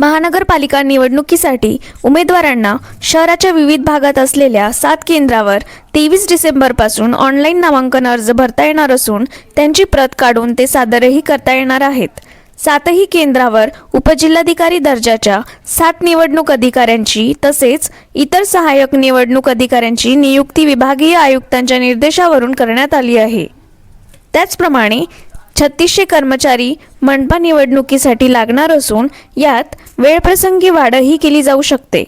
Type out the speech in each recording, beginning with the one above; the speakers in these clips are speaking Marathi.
महानगरपालिका निवडणुकीसाठी उमेदवारांना शहराच्या विविध भागात असलेल्या सात केंद्रावर तेवीस डिसेंबरपासून ऑनलाईन नामांकन अर्ज भरता येणार असून त्यांची प्रत काढून ते सादरही करता येणार आहेत. सातही केंद्रावर उपजिल्हाधिकारी दर्जाच्या सात निवडणूक अधिकाऱ्यांची तसेच इतर सहाय्यक निवडणूक अधिकाऱ्यांची नियुक्ती विभागीय आयुक्तांच्या निर्देशावरून करण्यात आली आहे. त्याचप्रमाणे छत्तीसशे कर्मचारी मनपा निवडणुकीसाठी लागणार असून यात वेळप्रसंगी वाढही केली जाऊ शकते.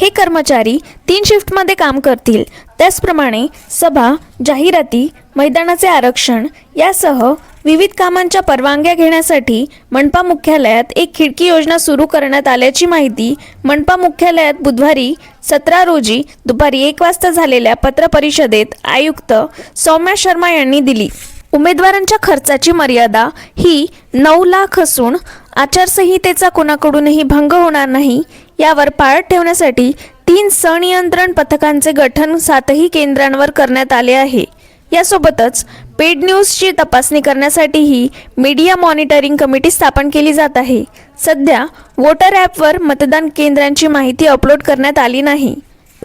हे कर्मचारी तीन शिफ्टमध्ये काम करतील. त्याचप्रमाणे सभा जाहिराती मैदानाचे आरक्षण यासह विविध कामांच्या परवानग्या घेण्यासाठी मनपा मुख्यालयात एक खिडकी योजना सुरू करण्यात आल्याची माहिती मनपा मुख्यालयात बुधवारी सतरा रोजी दुपारी एक वाजता झालेल्या पत्रपरिषदेत आयुक्त सौम्या शर्मा यांनी दिली. उमेदवारांच्या खर्चाची मर्यादा ही नऊ लाख असून आचारसंहितेचा कोणाकडूनही भंग होणार नाही. यावर पाळत ठेवण्यासाठी तीन सनियंत्रण पथकांचे गठन सातही केंद्रांवर करण्यात आले आहे. यासोबतच पेड न्यूजची तपासणी करण्यासाठीही मीडिया मॉनिटरिंग कमिटी स्थापन केली जात आहे. सध्या वोटर ॲपवर मतदान केंद्रांची माहिती अपलोड करण्यात आली नाही.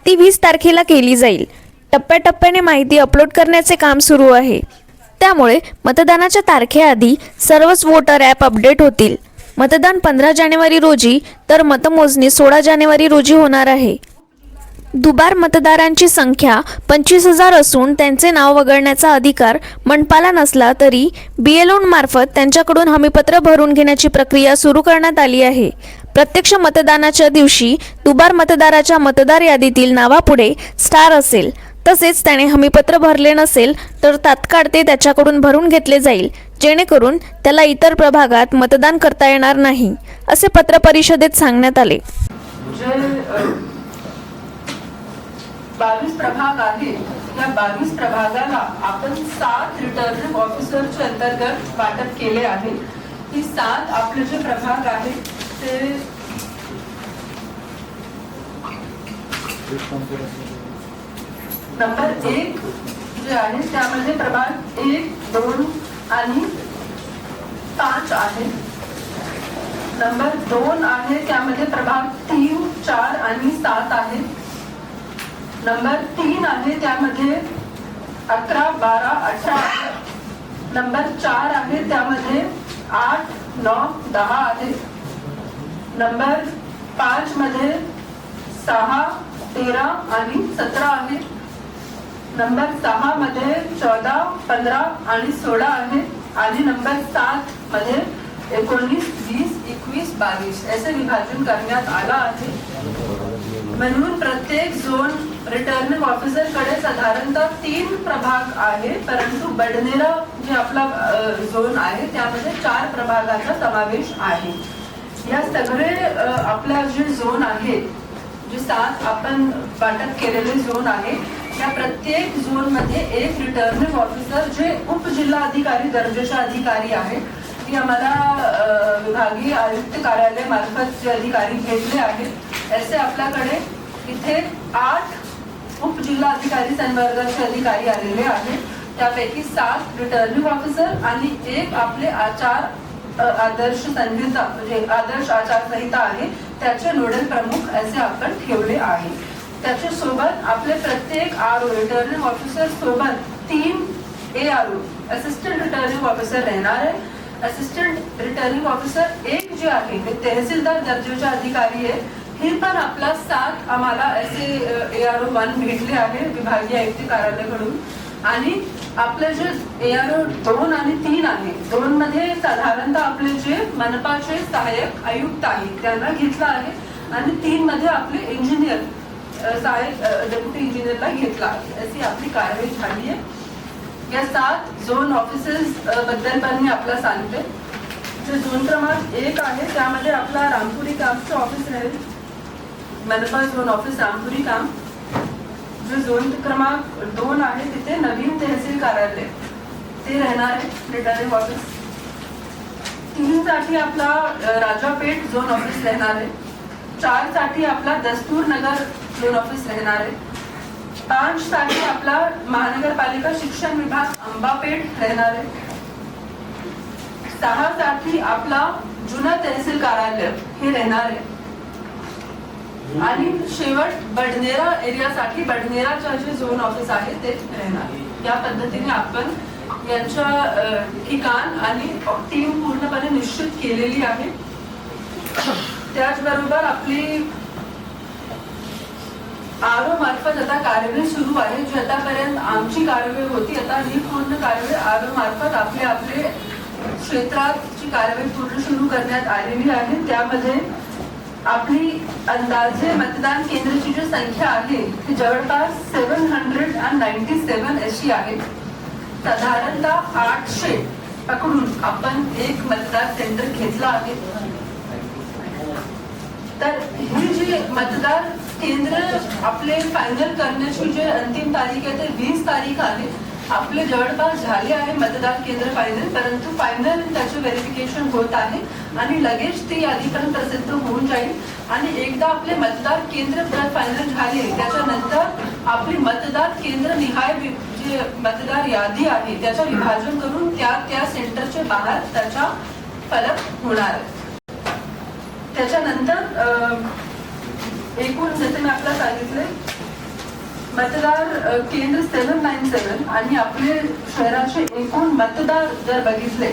ती वीस तारखेला केली जाईल. टप्प्याटप्प्याने माहिती अपलोड करण्याचे काम सुरू आहे. त्यामुळे मतदानाच्या तारखेआधी सर्वच वोटर ॲप अपडेट होतील. मतदान पंधरा जानेवारी रोजी तर मतमोजणी सोळा जानेवारी रोजी होणार आहे. दुबार मतदारांची संख्या पंचवीस हजार असून त्यांचे नाव वगळण्याचा अधिकार मनपाला नसला तरी बी मार्फत त्यांच्याकडून हमीपत्र भरून घेण्याची प्रक्रिया सुरू करण्यात आली आहे. प्रत्यक्ष मतदानाच्या दिवशी दुबार मतदाराच्या मतदार यादीतील नावापुढे स्टार असेल. तसेच त्याने हमीपत्र भरले नसेल तर तात्काळ ते त्याच्याकडून भरून घेतले जाईल जेणेकरून त्याला इतर प्रभागात मतदान करता येणार नाही असे पत्रपरिषदेत सांगण्यात आले. बावीस प्रभाग आहेत या बावीस प्रभागाला आपण सात रिटर्निंग ऑफिसरच्या अंतर्गत वाटप केले आहे. ही सात आपले जे प्रभाग आहेत ते नंबर एक जे आहे त्यामध्ये प्रभाग एक दोन आणि पाच आहे नंबर दोन आहे त्यामध्ये प्रभाग तीन, चार आणि सात आहे नंबर तीन आहे त्यामध्ये अकरा बारा अठरा नंबर चार आहे त्यामध्ये आठ नऊ दहा आहे नंबर पाच मध्ये सहा तेरा आणि सतरा आहे नंबर सहा मध्ये चौदा पंधरा आणि सोळा आहे. आणि नंबर सात मध्ये एकोणीस वीस एकवीस बावीस असे विभाजन करण्यात आला आहे. म्हणून प्रत्येक झोन रिटर्निंग ऑफिसरकडे साधारणतः तीन प्रभाग आहे. परंतु बडनेरा जे आपला झोन आहे त्यामध्ये चार प्रभागाचा समावेश आहे. या सगळे आपला जे झोन आहे जे सात आपण वाटप केलेले झोन आहे या प्रत्येक झोनमध्ये एक रिटर्निंग ऑफिसर जे उपजिल्हा अधिकारी दर्जाचे अधिकारी आहेत ती आम्हाला विभागीय आयुक्त कार्यालय मार्फत जे अधिकारी घेतले आहेत असे आपल्याकडे इथे आठ उपजिल्हा अधिकारी संवर्गाचे अधिकारी आलेले आहेत. त्यापैकी सात रिटर्निंग ऑफिसर आणि एक आपले आचार आदर्श संहिता म्हणजे आदर्श आचारसंहिता आहे त्याचे नोडल प्रमुख असे आपण ठेवले आहे. त्याच्यासोबत आपले प्रत्येक आर ओ रिटर्निंग ऑफिसर सोबत तीन A R O assistant returning officer राहणार आहे. असिस्टंट रिटर्निंग ऑफिसर एक जे आहे ते तहसीलदार दर्जाचे अधिकारी आहे. हे पण आपला साथ आम्हाला असे ए आर ओ वन भेटले आहे विभागीय आयुक्त कार्यालयाकडून. आणि आपले जे ए आर ओ दोन आणि तीन आहे दोन मध्ये साधारणतः आपले जे मनपाचे सहाय्यक आयुक्त आहेत त्यांना घेतलं आहे. आणि तीन मध्ये आपले इंजिनियर साहेब डेप्युटी इंजिनियरला घेतला. अशी आपली कारवाई झाली आहे. या सात झोन ऑफिसेस बद्दल पण मी आपला सांगते. जे झोन क्रमांक एक आहे त्यामध्ये आपला रामपुरी कामचं ऑफिस राहील. मनपा झोन ऑफिस रामपुरी काम जो झोन क्रमांक दोन आहे तिथे नवीन तहसील कार्यालय. ते राहणार आहे रिटर्निंग ऑफिस तीनसाठी आपला राजापेठ झोन ऑफिस राहणार आहे. चारसाठी आपला दस्तूर नगर झोन ऑफिस राहणार आहे पाच साठी आपला महानगरपालिका शिक्षण विभाग अंबापेठ राहणार आहे. सहा साठी आपला जुना तहसील कार्यालय हे राहणार आहे. आणि शेवट बडनेरा एरियासाठी बडनेराच्या जे झोन ऑफिस आहे ते राहणार. या पद्धतीने आपण यांच्या ठिकाण आणि टीम पूर्णपणे निश्चित केलेली आहे. त्याचबरोबर आपली आरो मार्फत आता कार्यवाही सुरू आहे. जी आतापर्यंत आमची कार्यवाही होती आता ही पूर्ण कार्यवाही आरो मार्फत आपले आपले क्षेत्राची कार्यवाही पूर्ण सुरू करण्यात आलेली आहे. त्यामध्ये आपली अंदाजे मतदान केंद्राची जी संख्या आहे ती जवळपास seven hundred and ninety seven अशी आहे. साधारणतः आठशे पकडून आपण एक मतदार केंद्र घेतला आहे. तर ही जी मतदार केंद्र आपले फायनल करण्याची जे अंतिम तारीख आहे ते वीस तारीख आहे. आपले जवळपास झाले आहे मतदार केंद्र फायनल परंतु फायनल त्याचे व्हेरिफिकेशन होत आहे आणि लगेच ती यादी पण प्रसिद्ध होऊन जाईल. आणि एकदा आपले मतदार केंद्र फायनल झाले त्याच्यानंतर आपली मतदार केंद्र निहाय जे मतदार यादी आहे त्याचं विभाजन करून त्या त्या सेंटरच्या बाहेर त्याचा फलक होणार त्याच्यानंतर एकूण जसे मी आपल्याला सांगितले मतदार केंद्र सेव्हन नाईन सेव्हन आणि आपले शहराचे एकूण मतदार जर बघितले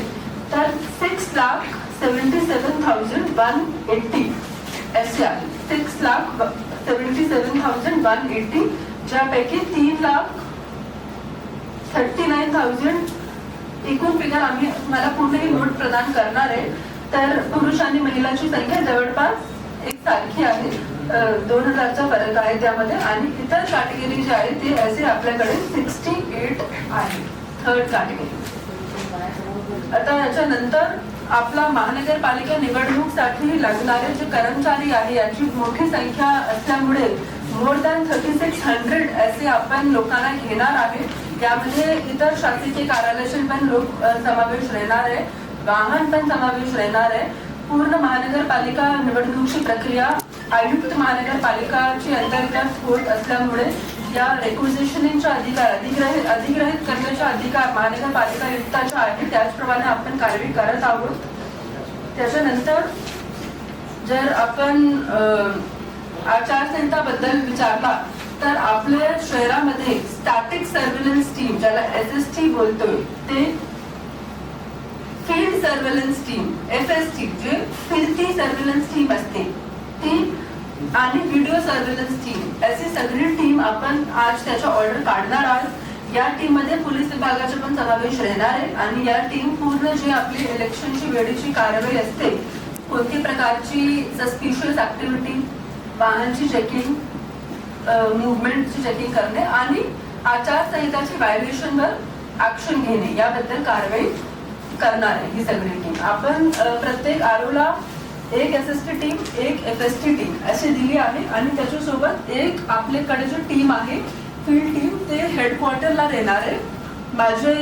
तर six lakh seventy seven thousand one eighty असे आहे six lakh seventy seven thousand one eighty ज्यापैकी तीन लाख थर्टी नाईन थाउजंड एकूण फिगर आम्ही मला पूर्ण ही नोट प्रदान करणार आहे. तर पुरुष आणि महिलांची संख्या जवळपास एक सारखी आहे. दोन हजारचा फरक आहे त्यामध्ये. आणि इतर कॅटेगरी जे आहे ती असे आपल्याकडे सिक्स्टी एट आहे. थर्ड कॅटेगरी आता याच्यानंतर आपला महानगरपालिका निवडणूकसाठी लागणारे जे कर्मचारी आहे याची मोठी संख्या असल्यामुळे more than thirty six hundred असे आपण लोकांना घेणार आहे. यामध्ये इतर शासकीय कार्यालयाचे पण लोक समावेश राहणार आहे. वाहन पण समावेश राहणार आहे. पूर्ण महानगरपालिका निवडणुकीची प्रक्रिया आयुक्त महानगरपालिकाची अंतर्गत होत असल्यामुळे या रेक्विजिशनिंगचा अधिकार अधिग्रहित अधिग्रहित करण्याचा अधिकार महानगरपालिका आयुक्ताचा आहे त्याचप्रमाणे आपण कारवाई करत आहोत. त्याच्यानंतर जर आपण अ, आचारसंहिताबद्दल विचारला तर आपल्या शहरामध्ये स्टॅटिक सर्व्हिलन्स टीम ज्याला एस एस टी बोलतोय ते field surveillance team F S T जे फिरती सर्व्हिलन्स टीम असते टीम आणि व्हिडिओ सर्व्हिलन्स टीम अशी सगळी टीम आपण आज त्याच्या ऑर्डर काढणार आहोत. या टीममध्ये पोलीस विभागाचा पण समावेश राहणार आहे आणि या टीम पूर्ण जी आपली इलेक्शनची वेळेची कारवाई असते कोणती प्रकारची सस्पिशियस ऍक्टिव्हिटी वाहनची चेकिंग मुवमेंटची चेकिंग करणे आणि आचारसंहिताची व्हायोलेशनवर ऍक्शन घेणे याबद्दल कारवाई करणार आहे ही सगळी टीम आपण प्रत्येक आरोला एक एस एस टी टीम एक एफ एस टी टीम अशी दिली आहे. आणि त्याच्यासोबत एक आपल्याकडे जो टीम आहे फील्ड टीम ते हेडक्वार्टरला देणार आहे. माझे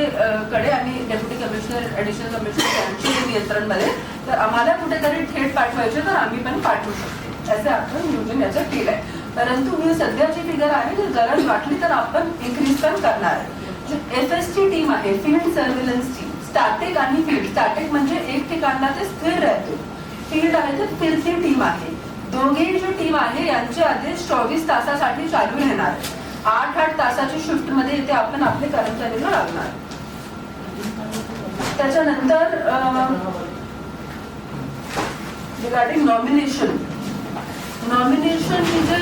कडे आणि डेप्युटी कमिशनर ॲडिशनल कमिशनर यांचे नियंत्रणमध्ये. तर आम्हाला कुठेतरी थेट पाठवायचे तर आम्ही पण पाठवू शकतो. असं आपण नियोजन याचं केलं आहे. परंतु ही सध्याची फिगर आहे जर गरज वाटली तर आपण इन्क्रीज पण करणार आहे. एफ एस टी टीम आहे फील्ड सर्व्हिलन्स टीम स्टॅटिक आणि फील्ड स्टॅटिक म्हणजे एक ठिकाणला ते स्थिर राहतो. फील्ड आहे तर फिरती टीम आहे. दोघे जी टीम आहे यांचे आदेश चोवीस तासासाठी चालू राहणार. आठ आठ तासाच्या शिफ्टमध्ये इथे आपण आपले कर्मचाऱ्यांना लागणार. त्याच्यानंतर रिगार्डिंग नॉमिनेशन नॉमिनेशन ही जे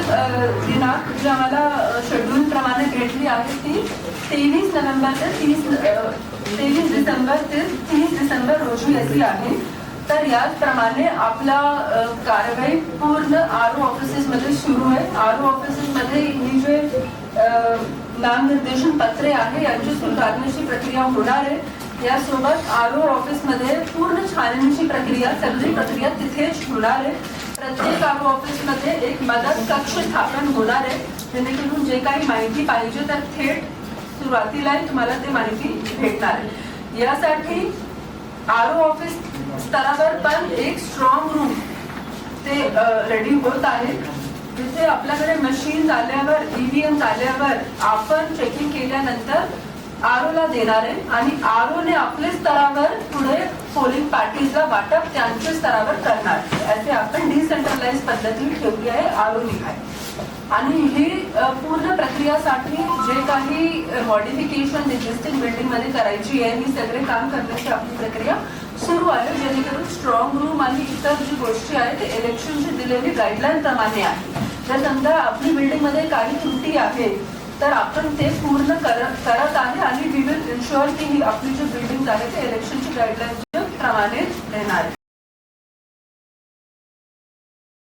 दिनांक जी आम्हाला शेड्यूल प्रमाणे भेटली आहे ती तेवीस नोव्हेंबर ते तीस तेवीस डिसेंबर ते तीस डिसेंबर रोजी अशी आहे. तर याचप्रमाणे आपला कारवाई पूर्ण आर ओ ऑफिसेसमध्ये सुरू आहे. आर ओ ऑफिसेसमध्ये ही जे नामनिर्देशन पत्रे आहे यांची सुधारण्याची प्रक्रिया होणार आहे. यासोबत आर ओ ऑफिसमध्ये पूर्ण छाननीची प्रक्रिया सगळी प्रक्रिया तिथेच होणार आहे. प्रत्येक आर ओ ऑफिसमध्ये एक मदत कक्ष स्थापन होणार आहे. जेणेकरून जे काही माहिती पाहिजे तर थेट सुरुवातीलाही तुम्हाला ते माहिती भेटणार आहे. यासाठी आर ओ ऑफिस स्तरावर पण एक स्ट्रॉंग रूम ते रेडी होत आहे. जिथे आपल्याकडे मशीन झाल्यावर ईव्हीएम आल्यावर आपण चेकिंग केल्यानंतर आरोला देणार आहे. आणि आरोने आपल्या स्तरावर पुढे पोलिंग पार्टीजला वाटप त्यांच्या स्तरावर करणार. असे आपण डिसेंट्रलाइज पद्धती ठेवली आहे आरो निघाय आणि ही पूर्ण प्रक्रियासाठी जे काही मॉडिफिकेशन एक्झिस्टिंग बिल्डिंगमध्ये करायची आहे ही सगळे काम करण्याची आपली प्रक्रिया सुरू आहे जेणेकरून स्ट्रॉंग रूम आणि इतर जी गोष्टी आहेत ते इलेक्शनची दिलेली गाईडलाईन प्रमाणे आहे. जर समजा आपली बिल्डिंगमध्ये काही त्रुटी आहे तर आपण ते पूर्ण करत आहे आणि वी विल इन्शुअर की ही आपली जी बिल्डिंग आहे ते इलेक्शनची गाईडलाईन प्रमाणे देणार आहे.